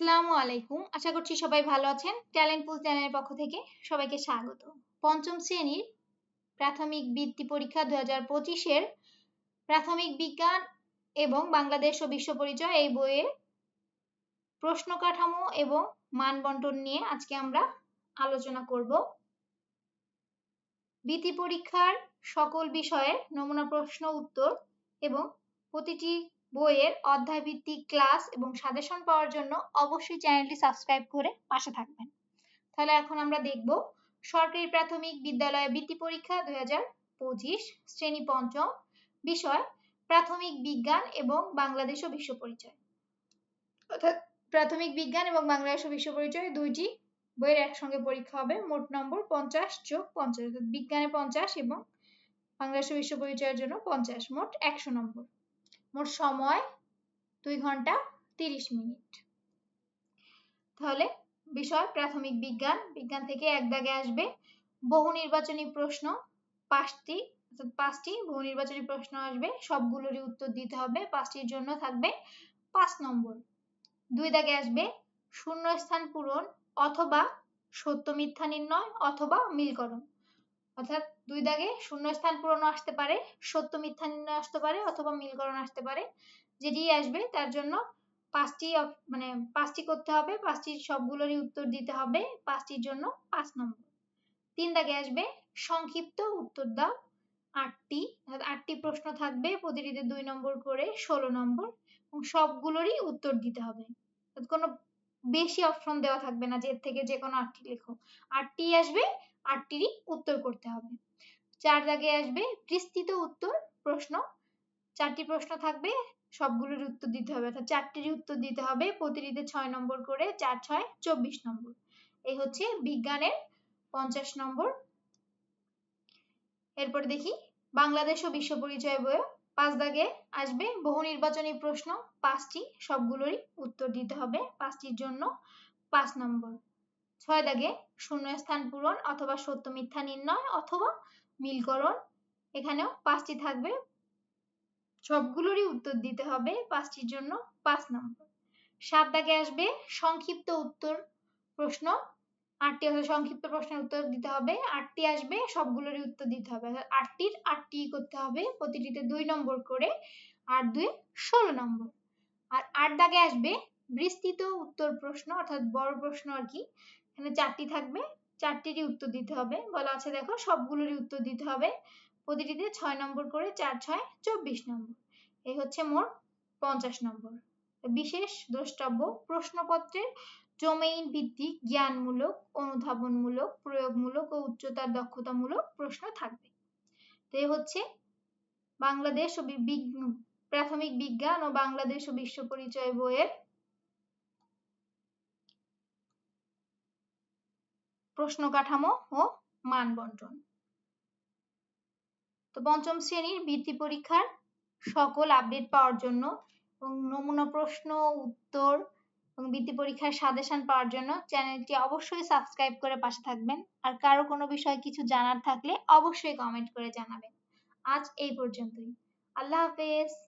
আসসালামু আলাইকুম। আশা করছি সবাই ভালো আছেন। ট্যালেন্ট পুল চ্যানেলের পক্ষ থেকে সবাইকে স্বাগত। পঞ্চম শ্রেণির প্রাথমিক বৃত্তি পরীক্ষা দু হাজার পঁচিশের প্রাথমিক বিজ্ঞান এবং বাংলাদেশ ও বিশ্ব পরিচয় এই বইয়ে প্রশ্ন কাঠামো এবং মান বন্টন নিয়ে আজকে আমরা আলোচনা করব। বৃত্তি পরীক্ষার সকল বিষয়ে নমুনা প্রশ্ন উত্তর এবং প্রতিটি বইয়ের অধ্যায় ভিত্তিক ক্লাস এবং সাজেশন পাওয়ার জন্য অবশ্যই চ্যানেলটি সাবস্ক্রাইব করে পাশে থাকবেন। তাহলে এখন আমরা দেখব সরকারি প্রাথমিক বিদ্যালয়ে বৃত্তি পরীক্ষা দুই পঁচিশ, শ্রেণি পঞ্চম, বিষয় প্রাথমিক বিজ্ঞান এবং বাংলাদেশ ও বিশ্ব পরিচয়। অর্থাৎ প্রাথমিক বিজ্ঞান এবং বাংলাদেশ ও বিশ্ব পরিচয় দুইটি বইয়ের একসঙ্গে পরীক্ষা হবে। মোট নম্বর পঞ্চাশ যোগ পঞ্চাশ বিজ্ঞানে পঞ্চাশ এবং বাংলাদেশ ও বিশ্ব পরিচয়ের জন্য পঞ্চাশ, মোট একশো নম্বর। মোট সময় দুই ঘণ্টা তিরিশ মিনিট। তাহলে বিষয় প্রাথমিক বিজ্ঞান বিজ্ঞান থেকে এক দাগে আসবে। বহু নির্বাচনী প্রশ্ন, পাঁচটি পাঁচটি বহু নির্বাচনী প্রশ্ন আসবে। সবগুলোরই উত্তর দিতে হবে। পাঁচটির জন্য থাকবে পাঁচ নম্বর। দুই দাগে আসবে শূন্য স্থান পূরণ অথবা সত্য মিথ্যা নির্ণয় অথবা মিলকরণ। অর্থাৎ দুই দাগে শূন্যস্থান পূরণ আসতে পারে, সত্য মিথ্যা নির্ণয় আসতে পারে অথবা মিলকরণ আসতে পারে। যেটি আসবে তার জন্য পাঁচটি মানে পাঁচটি করতে হবে পাঁচটির সবগুলোরই উত্তর দিতে হবে, পাঁচটির জন্য পাঁচ নম্বর। তিন দাগে আসবে সংক্ষিপ্ত উত্তর দাও, আটটি, অর্থাৎ আটটি প্রশ্ন থাকবে, প্রতিটিতে দুই নম্বর করে ষোলো নম্বর, এবং সবগুলোরই উত্তর দিতে হবে। কোনো বেশি অপশন দেওয়া থাকবে না, যে থেকে যে কোনো আটটি লেখো। আটটি আসবে আটটিরই উত্তর করতে হবে। চার দাগে আসবে বিস্তৃত উত্তর, প্রশ্ন। চারটি প্রশ্ন থাকবে, সবগুলোর উত্তর দিতে হবে। অর্থাৎ চারটির উত্তর দিতে হবে, প্রতিটিতে ছয় নম্বর করে চার ছয় চব্বিশ নম্বর। এই হচ্ছে বিজ্ঞানের পঞ্চাশ নম্বর। এরপর দেখি, বাংলাদেশ ও বিশ্ব পরিচয় বইয়ে পাঁচ দাগে আসবে বহু নির্বাচনী প্রশ্ন। পাঁচটি, সবগুলোরই উত্তর দিতে হবে। পাঁচটির জন্য পাঁচ নম্বর। ছয় দাগে শূন্যস্থান পূরণ অথবা সত্য মিথ্যা নির্ণয় অথবা মিলকরণ। এখানেও পাঁচটি থাকবে। সবগুলোরই উত্তর দিতে হবে পাঁচটির জন্য পাঁচ নম্বর। সাত দাগে আসবে সংক্ষিপ্ত উত্তর প্রশ্ন। আটটি সংক্ষিপ্ত প্রশ্নের উত্তর দিতে হবে। আটটি আসবে, সবগুলোরই উত্তর দিতে হবে। আটটির আটটি করতে হবে। প্রতিটিতে দুই নম্বর করে আর দুই ষোলো নম্বর। আর আট দাগে আসবে বিস্তৃত উত্তর প্রশ্ন, অর্থাৎ বড় প্রশ্ন আর কি। এখানে চারটি থাকবে। চারটিরই উত্তর দিতে হবে। বলা আছে দেখো, সবগুলোরই উত্তর দিতে হবে। প্রতিটিতে ছয় নম্বর করে চার ছয় চব্বিশ নম্বর। এই হচ্ছে মোট পঞ্চাশ নম্বর। বিশেষ দ্রষ্টব্য, প্রশ্নপত্রের ডোমেইন ভিত্তিক, জ্ঞানমূলক, অনুধাবনমূলক, প্রয়োগমূলক ও উচ্চতার দক্ষতামূলক প্রশ্ন থাকবে। তো হচ্ছে বাংলাদেশ ও প্রাথমিক বিজ্ঞান ও বাংলাদেশ ও বিশ্ব পরিচয় বইয়ের প্রশ্ন কাঠামো ও মান বন্টন তো পঞ্চম শ্রেণির বৃত্তি পরীক্ষার সকল আপডেট পাওয়ার জন্য এবং নমুনা প্রশ্ন, উত্তর এবং বৃত্তি পরীক্ষার সাজেশন পাওয়ার জন্য চ্যানেলটি অবশ্যই সাবস্ক্রাইব করে পাশে থাকবেন। আর কারও কোনো বিষয়ে কিছু জানার থাকলে অবশ্যই কমেন্ট করে জানাবেন। আজ এই পর্যন্তই। আল্লাহ হাফেজ।